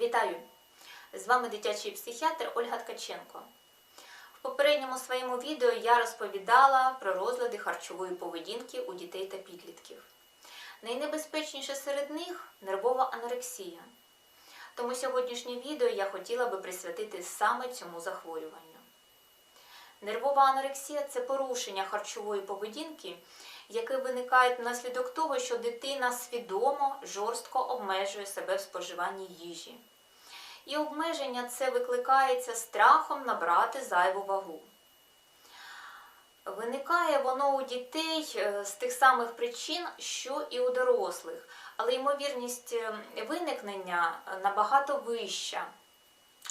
Вітаю! З вами дитячий психіатр Ольга Ткаченко. В попередньому своєму відео я розповідала про розлади харчової поведінки у дітей та підлітків. Найнебезпечніше серед них нервова анорексія. Тому сьогоднішнє відео я хотіла би присвятити саме цьому захворюванню. Нервова анорексія це порушення харчової поведінки, яке виникає внаслідок того, що дитина свідомо жорстко обмежує себе в споживанні їжі. І обмеження це викликається страхом набрати зайву вагу. Виникає воно у дітей е, з тих самих причин, що і у дорослих, але ймовірність е, виникнення набагато вища,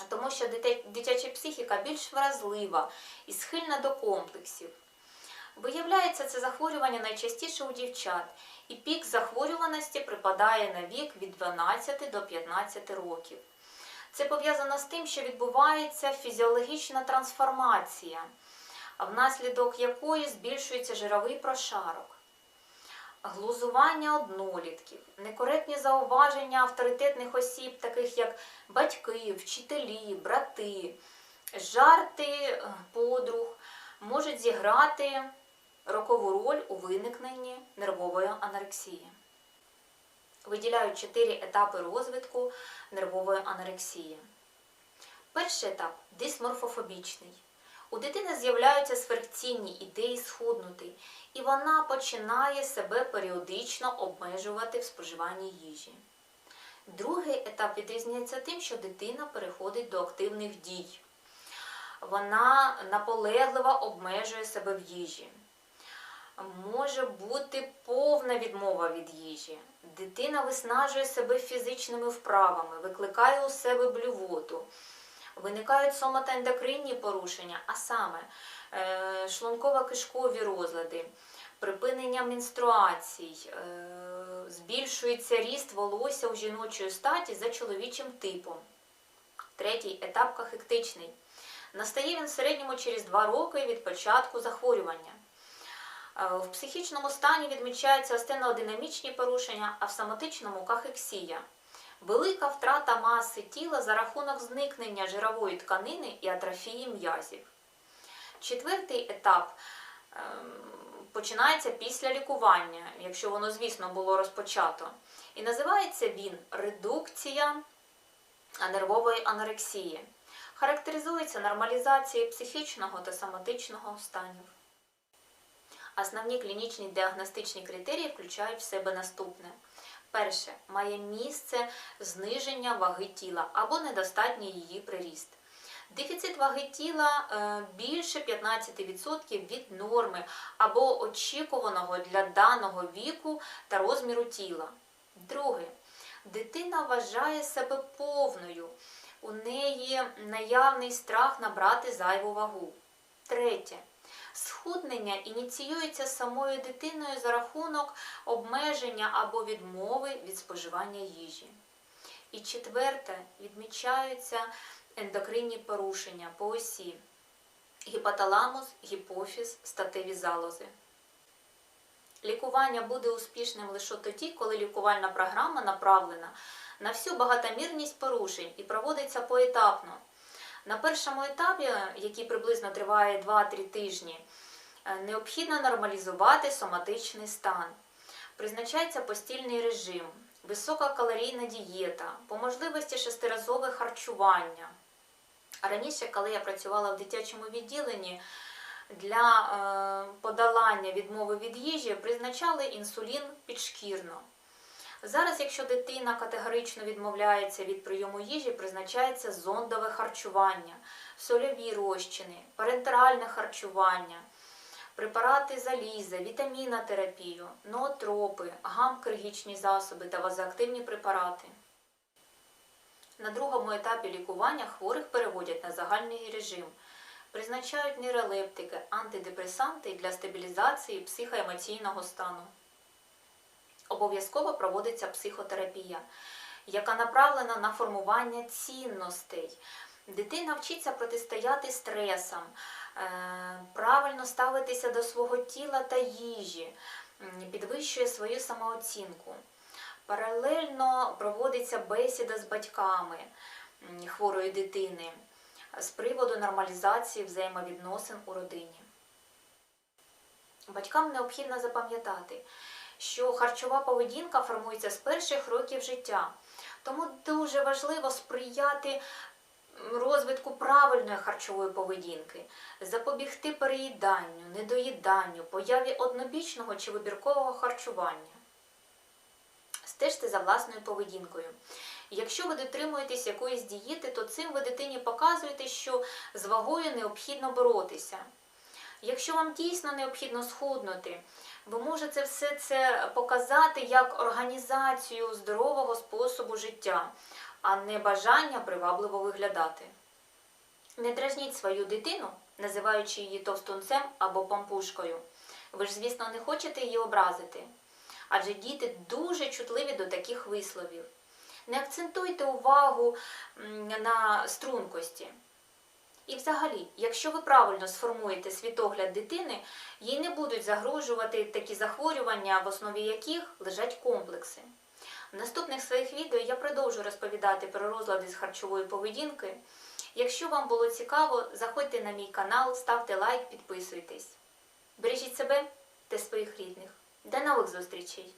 тому що дитяча психіка більш вразлива і схильна до комплексів. Виявляється, це захворювання найчастіше у дівчат, і пік захворюваності припадає на вік від 12 до 15 років. Це пов'язано з тим, що відбувається фізіологічна трансформація, внаслідок якої збільшується жировий прошарок. Глузування однолітків, некоректні зауваження авторитетних осіб, таких як батьки, вчителі, брати, жарти е, подруг, можуть зіграти рокову роль у виникненні нервової анорексії. Виділяють чотири етапи розвитку нервової анорексії. Перший етап дисморфофобічний. У дитини з'являються сверхцінні ідеї схуднути, і вона починає себе періодично обмежувати в споживанні їжі. Другий етап відрізняється тим, що дитина переходить до активних дій. Вона наполегливо обмежує себе в їжі. Може бути повна відмова від їжі. Дитина виснажує себе фізичними вправами, викликає у себе блювоту. Виникають соматоендокринні порушення, а саме е, шлунково-кишкові розлади, припинення менструацій, е, збільшується ріст волосся у жіночої статі за чоловічим типом. Третій етап кахектичний. Настає він в середньому через 2 роки від початку захворювання. Е, В психічному стані відмічаються астенодинамічні порушення, а в соматичному кахексія. Велика втрата маси тіла за рахунок зникнення жирової тканини і атрофії м'язів. Четвертий етап ем, починається після лікування, якщо воно, звісно, було розпочато. І називається він редукція нервової анорексії. Характеризується нормалізацією психічного та соматичного станів. Основні клінічні діагностичні критерії включають в себе наступне. Перше, має місце зниження ваги тіла або недостатній її приріст. Дефіцит ваги тіла е, більше 15% від норми або очікуваного для даного віку та розміру тіла. Друге, дитина вважає себе повною. У неї наявний страх набрати зайву вагу. Третє. Схуднення ініціюється самою дитиною за рахунок обмеження або відмови від споживання їжі. І четверте, відмічаються ендокринні порушення по осі гіпоталамус, гіпофіз, статеві залози. Лікування буде успішним лише тоді, коли лікувальна програма направлена на всю багатомірність порушень і проводиться поетапно. На першому етапі, який приблизно триває 2-3 тижні, е, необхідно нормалізувати соматичний стан. Призначається постільний режим, висококалорійна дієта, по можливості шестиразове харчування. Раніше, коли я працювала в дитячому відділенні, для е, подолання відмови від їжі призначали інсулін підшкірно. Зараз, якщо дитина категорично відмовляється від прийому їжі, призначається зондове харчування, сольові розчини, парентеральне харчування, препарати заліза, вітамінотерапію, ноотропи, гам-киргічні засоби та вазоактивні препарати. На другому етапі лікування хворих переводять на загальний режим. Призначають нейролептики, антидепресанти для стабілізації психоемоційного стану обов'язково проводиться психотерапія, яка направлена на формування цінностей. Дитина вчиться протистояти стресам, е, правильно ставитися до свого тіла та їжі, підвищує свою самооцінку. Паралельно проводиться бесіда з батьками хворої дитини з приводу нормалізації взаємовідносин у родині. Батькам необхідно запам'ятати, що харчова поведінка формується з перших років життя. Тому дуже важливо сприяти розвитку правильної харчової поведінки, запобігти переїданню, недоїданню, появі однобічного чи вибіркового харчування. Стежте за власною поведінкою. Якщо ви дотримуєтесь якоїсь дієти, то цим ви дитині показуєте, що з вагою необхідно боротися. Якщо вам дійсно необхідно схуднути, ви можете все це показати як організацію здорового способу життя, а не бажання привабливо виглядати. Не дражніть свою дитину, називаючи її товстунцем або пампушкою. Ви ж, звісно, не хочете її образити, адже діти дуже чутливі до таких висловів. Не акцентуйте увагу на стрункості. І взагалі, якщо ви правильно сформуєте світогляд дитини, їй не будуть загрожувати такі захворювання, в основі яких лежать комплекси. В наступних своїх відео я продовжу розповідати про розлади з харчової поведінки. Якщо вам було цікаво, заходьте на мій канал, ставте лайк, підписуйтесь. Бережіть себе та своїх рідних. До нових зустрічей!